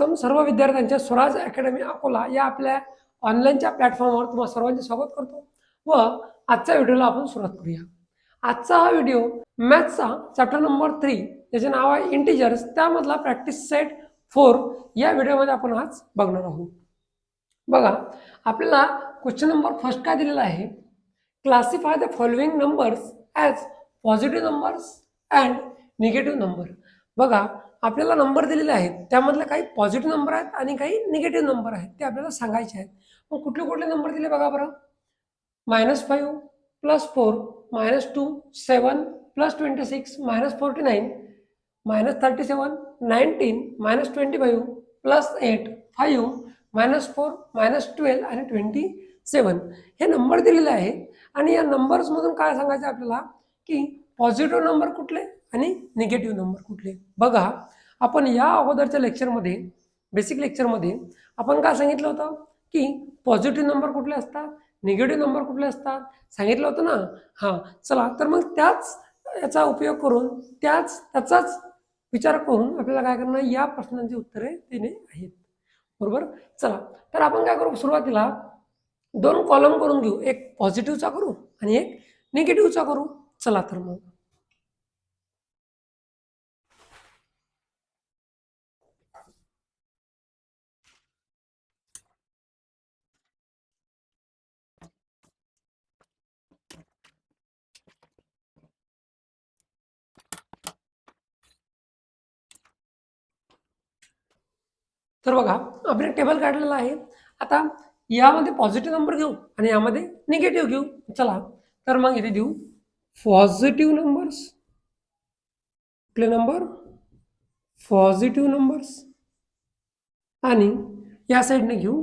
सर्वप्रथम सर्व विद्यार्थ्यांच्या स्वराज अकॅडमी अकोला या आपल्या ऑनलाईनच्या प्लॅटफॉर्मवर तुम्हाला सर्वांचे स्वागत करतो. व आजच्या व्हिडिओला आपण सुरुवात करूया. आजचा हा व्हिडिओ मॅथ्सचा चॅप्टर नंबर थ्री ज्याचे नाव आहे इंटिजर्स. त्यामधला प्रॅक्टिस सेट फोर या व्हिडिओमध्ये आपण आज बघणार आहोत. बघा आपल्याला क्वेश्चन नंबर फर्स्ट काय दिलेला आहे? Classify the following numbers as positive numbers and negative number. बघा आपल्याला नंबर दिलेले आहेत. त्यामधले काही पॉझिटिव्ह नंबर आहेत आणि काही निगेटिव्ह नंबर आहेत. ते आपल्याला सांगायचे आहेत. मग कुठले कुठले नंबर दिले बघा बरं. Minus five plus four minus two seven plus twenty six minus forty nine minus thirty seven nineteen minus twenty five plus eight five minus four minus twelve आणि ट्वेंटी सेवन हे नंबर दिलेले आहेत. आणि या नंबर्समधून काय सांगायचं आपल्याला? की पॉझिटिव्ह नंबर कुठले आणि निगेटिव्ह नंबर कुठले? बघा. आपण या अगोदरच्या लेक्चरमध्ये बेसिक लेक्चरमध्ये आपण काय सांगितलं होतं? की पॉझिटिव्ह नंबर कुठले असतात? निगेटिव्ह नंबर कुठले असतात? सांगितलं होतं ना? हां. चला तर मग त्याच याचा उपयोग करून त्याच त्याचाच विचार करून आपल्याला काय करणं या प्रश्नांची उत्तरे देणे आहेत. बरोबर? चला तर आपण काय करू? सुरुवातीला दोन कॉलम करून घेऊ. एक पॉझिटिव्हचा करू आणि एक निगेटिव्हचा करू. चला तर मग. तर बघा आपण एक टेबल काढलेला आहे. आता यामध्ये पॉझिटिव्ह नंबर घेऊ आणि यामध्ये निगेटिव्ह घेऊ. चला, तर मग इथे देऊ. पॉझिटिव्ह नंबर्स कुठले नंबर पॉझिटिव्ह नंबर्स आणि या साईडने घेऊ.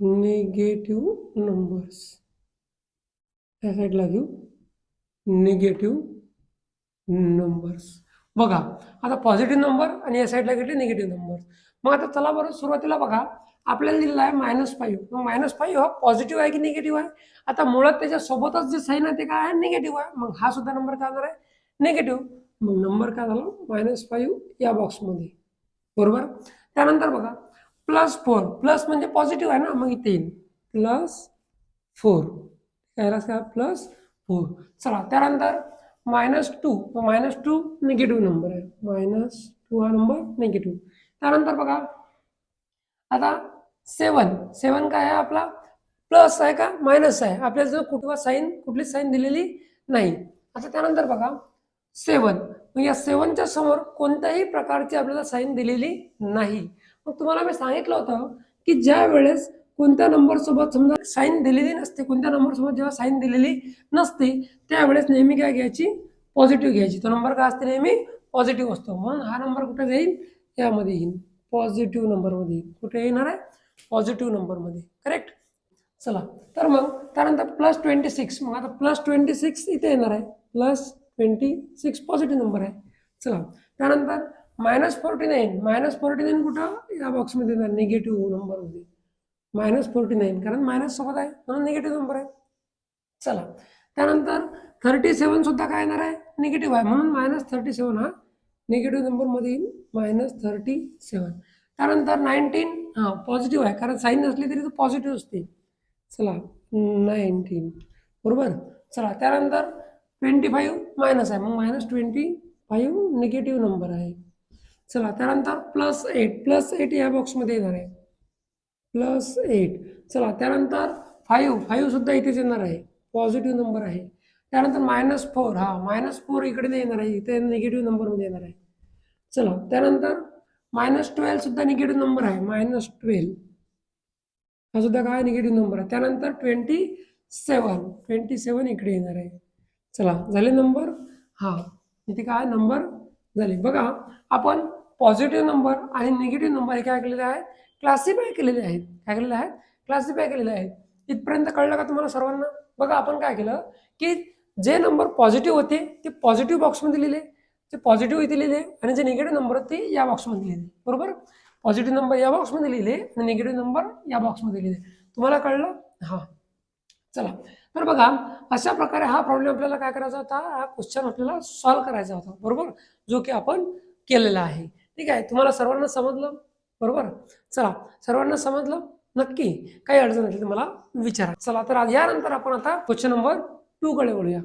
निगेटिव्ह नंबर्स या साईडला घेऊ. निगेटिव्ह नंबर्स बघा, आता पॉझिटिव्ह नंबर आणि या साईडला घेतले निगेटिव्ह नंबर मग आता चला बरं सुरुवातीला बघा. आपल्याला दिलेला आहे मायनस फाईव्ह मग मायनस फाईव्ह हा पॉझिटिव्ह आहे की निगेटिव्ह आहे? आता मुळात त्याच्यासोबतच जे साईन आहे ते काय आहे? निगेटिव्ह आहे. मग हा सुद्धा नंबर काय होणार आहे? निगेटिव्ह मग नंबर काय झाला? मायनस फाईव्ह या बॉक्समध्ये बरोबर? त्यानंतर बघा. प्लस फोर प्लस म्हणजे पॉझिटिव्ह आहे ना? मग इथे येईल. प्लस फोर काय प्लस फोर चला त्यानंतर minus two minus two negative number आहे. मायनस टू हा नंबर निगेटिव्ह त्यानंतर बघा. आता सेवन सेवन काय आहे आपला? प्लस आहे का? मायनस आहे. आपल्याला जर कुठवा साईन कुठलीच साईन दिलेली नाही. आता त्यानंतर बघा. सेवन मग या सेवनच्या समोर कोणत्याही प्रकारची आपल्याला साईन दिलेली नाही. मग तुम्हाला मी सांगितलं होतं की ज्या वेळेस कोणत्या नंबर सोबत समजा साईन दिलेली नसते कोणत्या नंबर सोबत जेव्हा साईन दिलेली नसते त्यावेळेस नेहमी काय घ्यायची? पॉझिटिव्ह घ्यायची. तो नंबर काय असते नेहमी? पॉझिटिव्ह असतो. म्हणून हा नंबर कुठे जाईल? यामध्ये येईल पॉझिटिव्ह नंबरमध्ये येईल कुठे येणार आहे? पॉझिटिव्ह नंबरमध्ये करेक्ट चला. तर मग त्यानंतर प्लस ट्वेंटी सिक्स मग आता प्लस ट्वेंटी सिक्स इथे येणार आहे. Plus twenty six positive number आहे. चला. त्यानंतर minus forty nine minus forty nine कुठं? या बॉक्समध्ये येणार. निगेटिव्ह नंबरमध्ये मायनस फोर्टी नाईन कारण मायनस सोबत आहे. म्हणून निगेटिव्ह नंबर आहे. चला. त्यानंतर थर्टी सेवन सुद्धा काय येणार आहे? निगेटिव्ह आहे. म्हणून मायनस थर्टी सेवन हा निगेटिव्ह नंबरमध्ये येईल मायनस थर्टी सेवन त्यानंतर नाईन्टीन हां पॉझिटिव्ह आहे. कारण साईन नसली तरी तो पॉझिटिव्ह असते. चला नाईन्टीन बरोबर? चला त्यानंतर ट्वेंटी फाईव्ह मायनस आहे. मग minus twenty five negative number आहे. चला त्यानंतर प्लस एट प्लस एट या बॉक्समध्ये येणार आहे. प्लस एट चला त्यानंतर फाईव्ह फाईव्हसुद्धा इथेच येणार आहे. पॉझिटिव्ह नंबर आहे. त्यानंतर मायनस फोर हा मायनस फोर इकडे येणार आहे इथे निगेटिव्ह नंबरमध्ये येणार आहे. चला त्यानंतर मायनस ट्वेल्व सुद्धा निगेटिव्ह नंबर आहे मायनस ट्वेल्व हा सुद्धा काय निगेटिव्ह नंबर आहे? त्यानंतर ट्वेंटी सेवन ट्वेंटी सेवन इकडे येणार आहे. चला झाले नंबर हा इथे काय? नंबर झाले. बघा आपण पॉझिटिव्ह नंबर आणि निगेटिव्ह नंबर हे काय केलेले आहेत? क्लासिफाय केलेले आहेत. काय केलेले आहेत? क्लासिफाय केलेले आहेत. इथपर्यंत कळलं का तुम्हाला सर्वांना? बघा आपण काय केलं की जे नंबर पॉझिटिव्ह होते ते पॉझिटिव्ह बॉक्समध्ये लिहिले. जे पॉझिटिव्ह इथे लिहिले आणि जे निगेटिव्ह नंबर होते या बॉक्समध्ये लिहिले. बरोबर? पॉझिटिव्ह नंबर या बॉक्समध्ये लिहिले आणि निगेटिव्ह नंबर या बॉक्समध्ये लिहिले. तुम्हाला कळलं? हां. चला. तर बघा अशा प्रकारे हा प्रॉब्लेम आपल्याला काय करायचा होता? हा क्वेश्चन आपल्याला सॉल्व्ह करायचा होता. बरोबर? जो की आपण केलेला आहे. ठीक आहे? तुम्हाला सर्वांना समजलं? बरोबर? चला. सर्वांना समजलं? नक्की. काही अडचण असेल तर मला विचारा. चला तर आज यानंतर आपण आता क्वेश्चन नंबर टू कडे वळूया.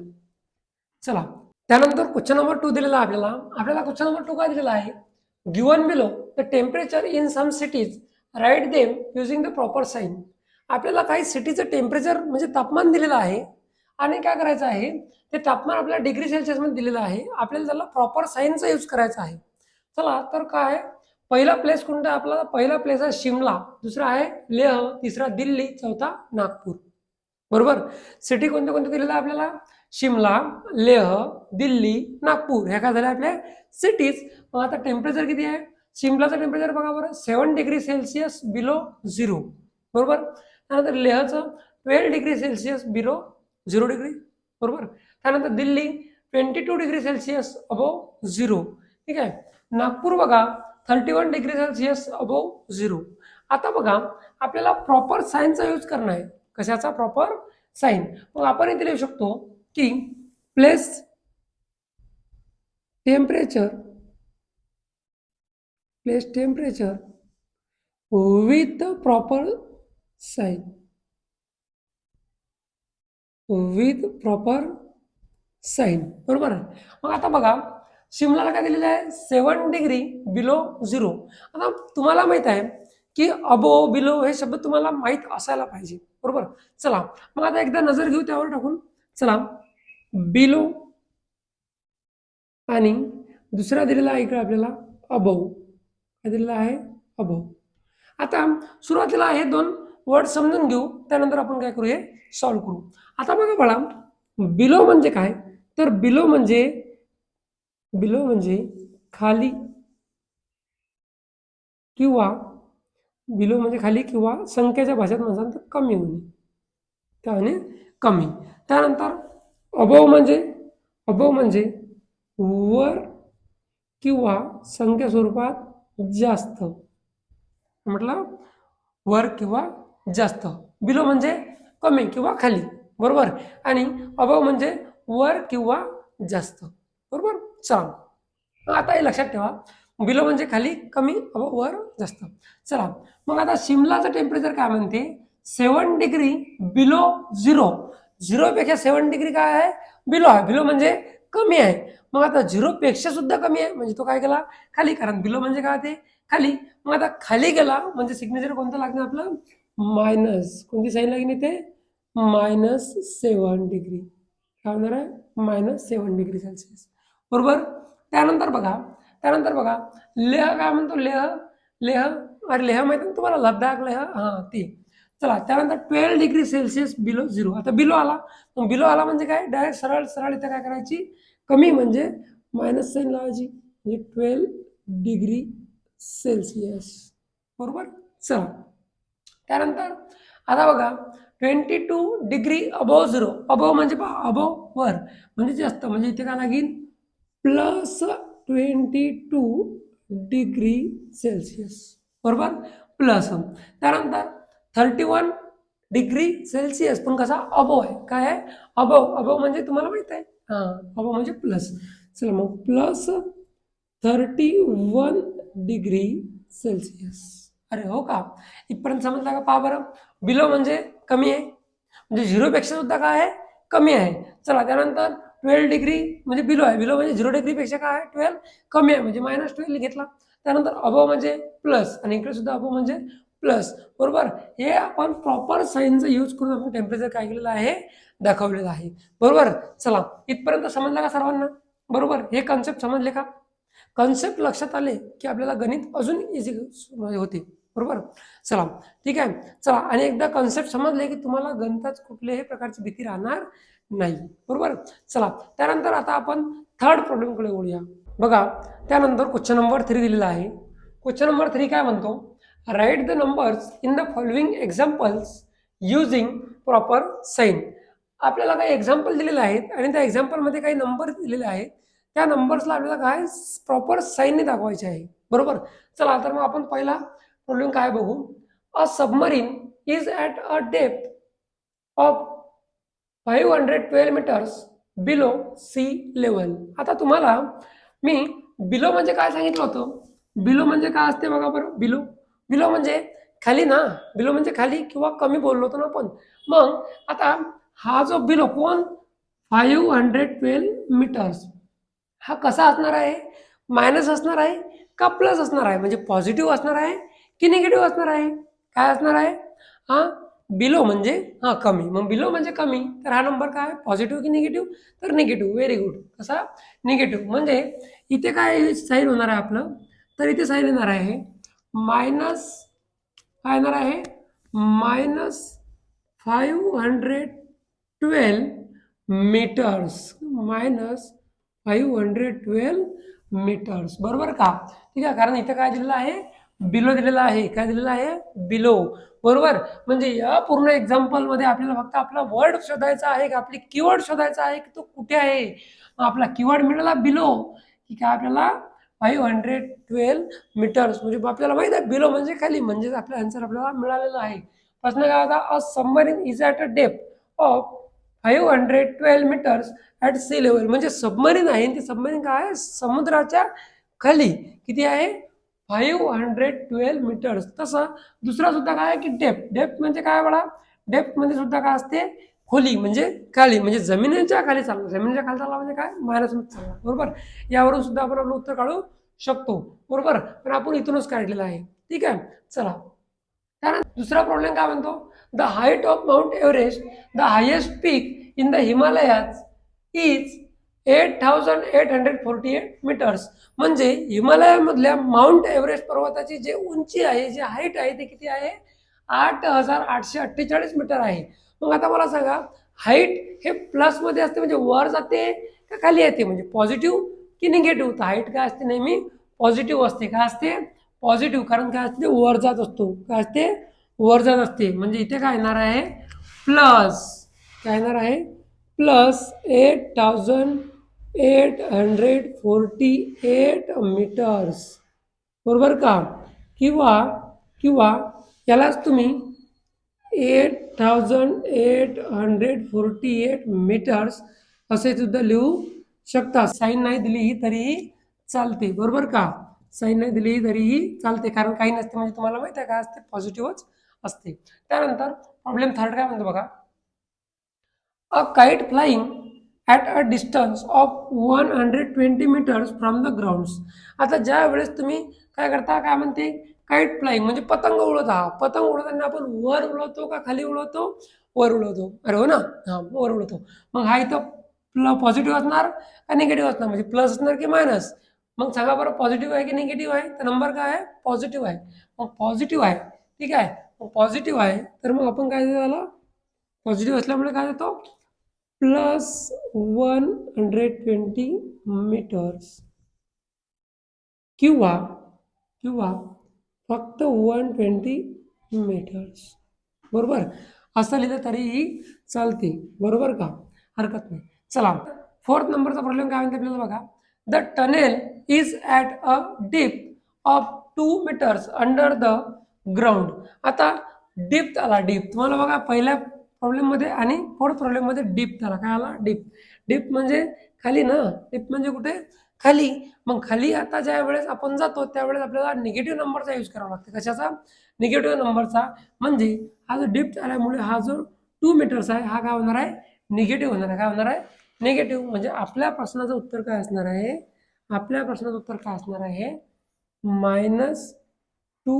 चला. त्यानंतर क्वेश्चन नंबर टू दिलेला आपल्याला. आपल्याला क्वेश्चन नंबर टू काय दिलेला आहे? Given below the temperature in some cities write them using the proper sign आपल्याला काही सिटीचं टेम्परेचर म्हणजे तापमान दिलेलं आहे आणि काय करायचं आहे? ते तापमान आपल्याला डिग्री सेल्सिअसमध्ये दिलेलं आहे. आपल्याला त्याला प्रॉपर साईनचा यूज करायचा आहे. चला तर काय पहिला प्लेस कोणता आपला? पहिला प्लेस आहे शिमला. दुसरा आहे लेह. तिसरा दिल्ली. चौथा नागपूर. बरोबर? सिटी कोणत्या कोणत्या दिलेल्या आहे आपल्याला? शिमला लेह दिल्ली नागपूर. ह्या काय झाल्या आपल्या सिटीज मग आता टेम्परेचर किती आहे? शिमलाचं टेम्परेचर बघा बरं. Seven degree Celsius below zero बरोबर? त्यानंतर लेहचं twelve degree Celsius below zero degree बरोबर? त्यानंतर Delhi twenty two degree Celsius above zero ठीक आहे? नागपूर बघा thirty one degree Celsius above zero आता बघा आपल्याला प्रॉपर सायन्सचा यूज करणं आहे. कशाचा प्रॉपर साईन मग आपण इथे लिहू शकतो की place temperature place temperature with proper sign with proper sign बरोबर आहे? मग आता बघा शिमलाला काय दिलेलं आहे? सेवन डिग्री बिलो झिरो आता तुम्हाला माहीत आहे की अबो बिलो हे शब्द तुम्हाला माहीत असायला पाहिजे. बरोबर? चला. मग आता एकदा नजर घेऊ त्यावर टाकून. चला. बिलो आणि दुसरा दिलेला आहे इकडे आपल्याला अबव काय दिलेला आहे? अबव आता सुरुवातीला हे दोन वर्ड समजून घेऊ. त्यानंतर आपण काय करू हे सॉल्व्ह करू. आता बघा बळा बिलो म्हणजे काय? तर बिलो म्हणजे बिलो म्हणजे खाली किंवा बिलो म्हणजे खाली किंवा संख्येच्या भाषेत म्हणसान तर कमी होणे त्याने कमी. त्यानंतर अबव म्हणजे अबव म्हणजे वर किंवा संख्या स्वरूपात जास्त. म्हटलं वर किंवा जास्त. बिलो म्हणजे कमी किंवा खाली. बरोबर? आणि अबव म्हणजे वर किंवा जास्त. बरोबर? चला. आता हे लक्षात ठेवा. बिलो म्हणजे खाली कमी वर जास्त. चला मग आता शिमलाचं टेम्परेचर काय म्हणते? सेवन डिग्री बिलो झिरो झिरोपेक्षा सेवन डिग्री काय आहे? बिलो आहे. बिलो म्हणजे कमी आहे. मग आता झिरोपेक्षा सुद्धा कमी आहे म्हणजे तो काय केला? खाली कारण बिलो म्हणजे काय ते खाली. मग आता खाली गेला म्हणजे सिग्नेचर कोणतं लागणार आपलं? मायनस कोणती साईन लागेल इथे? मायनस सेवन डिग्री काय होणार आहे? मायनस सेवन डिग्री सेल्सिअस बरोबर? त्यानंतर बघा त्यानंतर बघा लेह काय म्हणतो? लेह लेह अरे लेह माहिती ना तुम्हाला? लद्दाख लेह हां ते. चला त्यानंतर twelve degree Celsius below zero आता बिलो आला. मग बिलो आला म्हणजे काय? डायरेक्ट सरळ सरळ इथं काय करायची? कमी म्हणजे मायनस साईन लावायची. म्हणजे ट्वेल्व डिग्री सेल्सिअस बरोबर? चला. त्यानंतर आता बघा twenty two degree above zero above म्हणजे पहा अबोव वर. म्हणजे जास्त. म्हणजे इथे काय लागेल? Plus twenty two degree Celsius बरोबर? प्लस त्यानंतर थर्टी वन डिग्री सेल्सिअस पण कसा? अबोव आहे. काय आहे? अबोव अबोव म्हणजे तुम्हाला माहित आहे? हाँ अबोव म्हणजे प्लस. चला मग, plus thirty one degree Celsius अरे हो का? इथपर्यंत समजला का? पहा बरं. बिलो म्हणजे कमी आहे. म्हणजे झिरोपेक्षा सुद्धा काय आहे? कमी आहे. चला, त्यानंतर ट्वेल्व डिग्री म्हणजे बिलो आहे. बिलो म्हणजे झिरो डिग्रीपेक्षा काय आहे? ट्वेल्व कमी आहे. म्हणजे मायनस ट्वेल्व घेतला. त्यानंतर अबो म्हणजे प्लस आणि इकडे सुद्धा अबो म्हणजे प्लस बरोबर? हे आपण प्रॉपर साईनचा यूज करून आपण टेम्परेचर काय केलेलं आहे? दाखवलेलं आहे. बरोबर? चला. इथपर्यंत समजलं का सर्वांना? बरोबर? हे कन्सेप्ट समजले का? कन्सेप्ट लक्षात आले की आपल्याला गणित अजून इझी होते. बरोबर? चला. ठीक आहे. चला. आणि एकदा कन्सेप्ट समजले की तुम्हाला गणितात कुठल्याही प्रकारची भीती राहणार नाही. बरोबर? चला. त्यानंतर आता आपण थर्ड प्रॉब्लेमकडे वळूया. बघा त्यानंतर क्वेश्चन नंबर थ्री दिलेला आहे. क्वेश्चन नंबर थ्री काय म्हणतो? Write the numbers in the following examples using proper sign आपल्याला काही एक्झाम्पल दिलेले आहेत आणि त्या एक्झाम्पलमध्ये काही नंबर दिलेले आहेत. त्या नंबर्सला आपल्याला काय प्रॉपर साईनने दाखवायचे आहे. बरोबर? चला तर मग आपण पहिला प्रॉब्लेम काय बघू? A submarine is at a depth of five hundred twelve metres below sea level आता तुम्हाला मी बिलो म्हणजे काय सांगितलं होतं? बिलो म्हणजे काय असते बघा बरं. बिलो. बिलो म्हणजे खाली ना. बिलो म्हणजे खाली किंवा कमी बोललो होतो ना आपण. मग आता हा जो बिलो कोण? Five hundred twelve metres. हा कसा असणार आहे? मायनस असणार आहे का प्लस असणार आहे? म्हणजे पॉझिटिव्ह असणार आहे की निगेटिव्ह असणार आहे? काय असणार आहे? हां? बिलो म्हणजे हां कमी. मग बिलो म्हणजे कमी. तर हा नंबर काय? पॉझिटिव्ह की निगेटिव्ह तर निगेटिव्ह व्हेरी गुड कसा? निगेटिव्ह म्हणजे इथे काय साईन होणार आहे आपलं? तर इथे साईन येणार आहे मायनस काय येणार आहे? Minus five hundred twelve metres minus five hundred twelve metres बरोबर का? ठीक आहे कारण इथं काय दिलेलं आहे? बिलो दिलेला आहे. काय दिलेलं आहे? बिलो. बरोबर? म्हणजे या पूर्ण एक्झाम्पलमध्ये आपल्याला फक्त आपला वर्ड शोधायचा आहे की? आपली कीवर्ड शोधायचा आहे की तो कुठे आहे? आपला कीवर्ड मिळाला बिलो. की काय आपल्याला फाईव्ह हंड्रेड ट्वेल्व मीटर्स म्हणजे आपल्याला माहीत आहे बिलो म्हणजे खाली. म्हणजेच आपला आन्सर आपल्याला मिळालेला आहे. प्रश्न काय होता? A submarine is at a depth of five hundred twelve metres at sea level म्हणजे सबमरीन आहे आणि ती सबमरीन काय आहे? समुद्राच्या खाली. किती आहे? Five hundred twelve metres. तसं दुसरा सुद्धा काय आहे की डेप डेप म्हणजे काय बडा डेपमध्ये सुद्धा काय असते? खोली म्हणजे खाली म्हणजे जमिनीच्या खाली चालणं. जमिनीच्या खाली चालला म्हणजे काय? मायनसमध्ये चालला बरोबर? यावरून सुद्धा आपण आपलं उत्तर काढू शकतो. बरोबर? पण आपण इथूनच काढलेलं आहे. ठीक आहे? चला. त्यानंतर दुसरा प्रॉब्लेम काय म्हणतो? The height of Mount Everest the highest peak in the Himalayas is eight thousand eight hundred forty eight metres. म्हणजे हिमालयामधल्या माउंट एव्हरेस्ट पर्वताची जे उंची आहे जी हाईट आहे ते किती आहे? आठ हजार आठशे अठ्ठेचाळीस मीटर आहे. मग आता मला सांगा हाईट हे प्लसमध्ये असते म्हणजे वर जाते का खाली येते? म्हणजे पॉझिटिव्ह की निगेटिव्ह तर हाईट काय असते नेहमी? पॉझिटिव्ह असते. काय असते? पॉझिटिव्ह कारण काय असते? वर जात असतो. काय असते? वर जात असते. म्हणजे इथे काय येणार आहे? प्लस काय येणार आहे? Plus eight thousand eight hundred forty eight metres. बरोबर का? किंवा किंवा यालाच तुम्ही eight thousand eight hundred forty eight metres असे सुद्धा लिहू शकता. साईन नाही दिली तरीही चालते. बरोबर का? साईन नाही दिली तरीही चालते. कारण काही नसते म्हणजे तुम्हाला माहिती आहे काय असते पॉझिटिव्हच असते. त्यानंतर प्रॉब्लेम थर्ड काय म्हणतो बघा? A kite flying at a distance of one hundred twenty metres from the grounds आता ज्या वेळेस तुम्ही काय करता काय म्हणते? काईट फ्लाईंग म्हणजे पतंग उडवत. आहात पतंग उडवताना आपण वर उडवतो का खाली उडवतो? वर उडवतो. अरे हो ना? हां वर उडवतो. मग हा इथं प्ल पॉझिटिव्ह असणार का निगेटिव्ह असणार? म्हणजे प्लस असणार की मायनस मग सांगा बरं पॉझिटिव्ह आहे की निगेटिव्ह आहे? तर नंबर काय आहे? पॉझिटिव्ह आहे. मग पॉझिटिव्ह आहे. ठीक आहे? मग पॉझिटिव्ह आहे. तर मग आपण काय झालं? पॉझिटिव्ह असल्यामुळे काय देतो plus one hundred twenty metres किंवा किंवा फक्त वन ट्वेंटी मीटर्स बरोबर? असं लिहिलं तरीही चालते. बरोबर का? हरकत नाही. चला. फोर्थ नंबरचा प्रॉब्लेम काय म्हणते आपल्याला बघा. The tunnel is at a deep of two metres under the ground आता डीप आला डीप तुम्हाला बघा पहिल्या प्रॉब्लेममध्ये आणि फोर्थ प्रॉब्लेममध्ये डीप झाला. काय आला? डीप डीप म्हणजे खाली ना? डीप म्हणजे कुठे? खाली. मग खाली आता ज्या वेळेस आपण जातो त्यावेळेस आपल्याला निगेटिव्ह नंबरचा यूज करावा लागतो. कशाचा? निगेटिव्ह नंबरचा म्हणजे हा जो डीप आल्यामुळे हा जो टू मीटर्स आहे हा काय होणार आहे? निगेटिव्ह होणार आहे. काय होणार आहे? निगेटिव्ह म्हणजे आपल्या प्रश्नाचं उत्तर काय असणार आहे? आपल्या प्रश्नाचं उत्तर काय असणार आहे? मायनस टू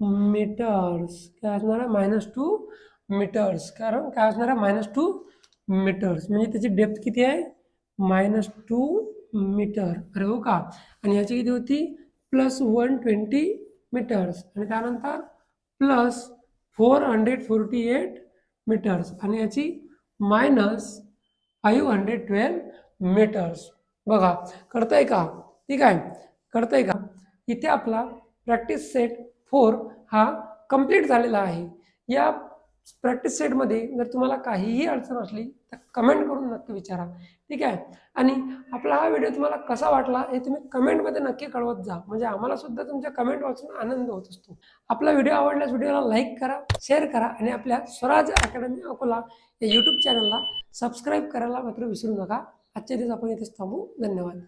मीटर्स काय असणार आहे? मायनस टू मीटर्स कारण काय असणार आहे? मायनस टू मीटर्स म्हणजे त्याची डेप्थ किती आहे? मायनस टू मीटर अरे हो का? आणि याची किती होती? प्लस वन ट्वेंटी मीटर्स आणि त्यानंतर plus four hundred forty eight metres आणि याची minus five hundred twelve metres बघा कळतंय का? ठीक आहे? कळतंय का? इथे आपला प्रॅक्टिस सेट फोर हा कंप्लीट झालेला आहे. या प्रॅक्टिस सेटमध्ये जर तुम्हाला काहीही अडचण असली तर कमेंट करून नक्की विचारा. ठीक आहे? आणि आपला हा व्हिडिओ तुम्हाला कसा वाटला हे तुम्ही कमेंटमध्ये नक्की कळवत जा. म्हणजे आम्हाला सुद्धा तुमच्या कमेंट वाचून आनंद होत असतो. आपला व्हिडिओ आवडल्यास व्हिडिओला लाईक करा शेअर करा आणि आपल्या स्वराज अकॅडमी अकोला या यूट्यूब चॅनलला सबस्क्राईब करायला मात्र विसरू नका. आजच्या दिवस आपण इथेच थांबू. धन्यवाद.